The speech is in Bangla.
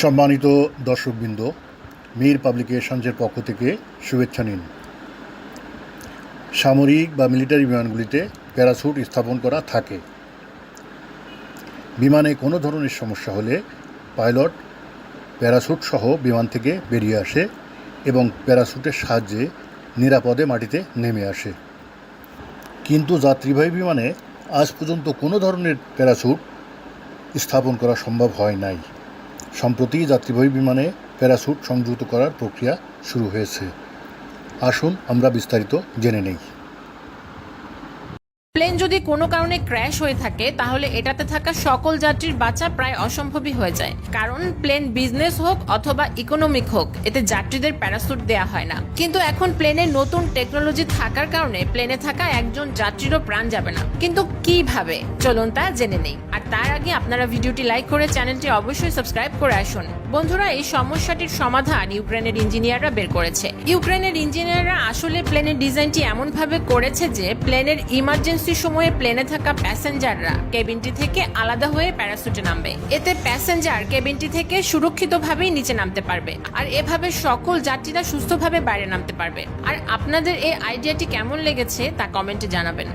সম্মানিত দর্শকবৃন্দ, মীর পাবলিকেশনসের পক্ষ থেকে শুভেচ্ছা নিন। সামরিক বা মিলিটারি বিমানগুলিতে প্যারাসুট স্থাপন করা থাকে। বিমানে কোনো ধরনের সমস্যা হলে পাইলট প্যারাসুট সহ বিমান থেকে বেরিয়ে আসে এবং প্যারাসুটের সাহায্যে নিরাপদে মাটিতে নেমে আসে। কিন্তু যাত্রীবাহী বিমানে আজ পর্যন্ত কোনো ধরনের প্যারাসুট স্থাপন করা সম্ভব হয় নাই। সম্প্রতি যাত্রীবাহী বিমানে প্যারাসুট সংযুক্ত করার প্রক্রিয়া শুরু হয়েছে। আসুন আমরা বিস্তারিত জেনে নেই। প্লেন যদি কোনো কারণে ক্র্যাশ হয়ে থাকে, তাহলে এটাতে থাকা সকল যাত্রীর বাঁচা প্রায় অসম্ভবই হয়ে যায়। কারণ প্লেন বিজনেস হোক অথবা ইকোনমিক হোক, এতে যাত্রীদের প্যারাসুট দেয়া হয় না। কিন্তু এখন প্লেনে নতুন টেকনোলজি থাকার কারণে প্লেনে থাকা একজন যাত্রীরও প্রাণ যাবে না। কিন্তু কীভাবে? চলুন তা জেনে নেই। আর তার আগে আপনারা ভিডিওটি লাইক করে চ্যানেলটি অবশ্যই সাবস্ক্রাইব করে আসুন। বন্ধুরা, এই সমস্যাটির সমাধান ইউক্রেনের ইঞ্জিনিয়াররা বের করেছে। ইউক্রেনের ইঞ্জিনিয়াররা আসলে প্লেনের ডিজাইনটি এমন ভাবে করেছে যে, প্লেনের ইমার্জেন্সি সময়ে প্লেনে থাকা প্যাসেঞ্জাররা কেবিনটি থেকে আলাদা হয়ে প্যারাসুটে নামবে। এতে প্যাসেঞ্জার কেবিনটি থেকে সুরক্ষিতভাবেই নিচে নামতে পারবে। আর এভাবে সকল যাত্রীরা সুস্থভাবে বাইরে নামতে পারবে। আর আপনাদের এই আইডিয়াটি কেমন লেগেছে তা কমেন্টে জানাবেন।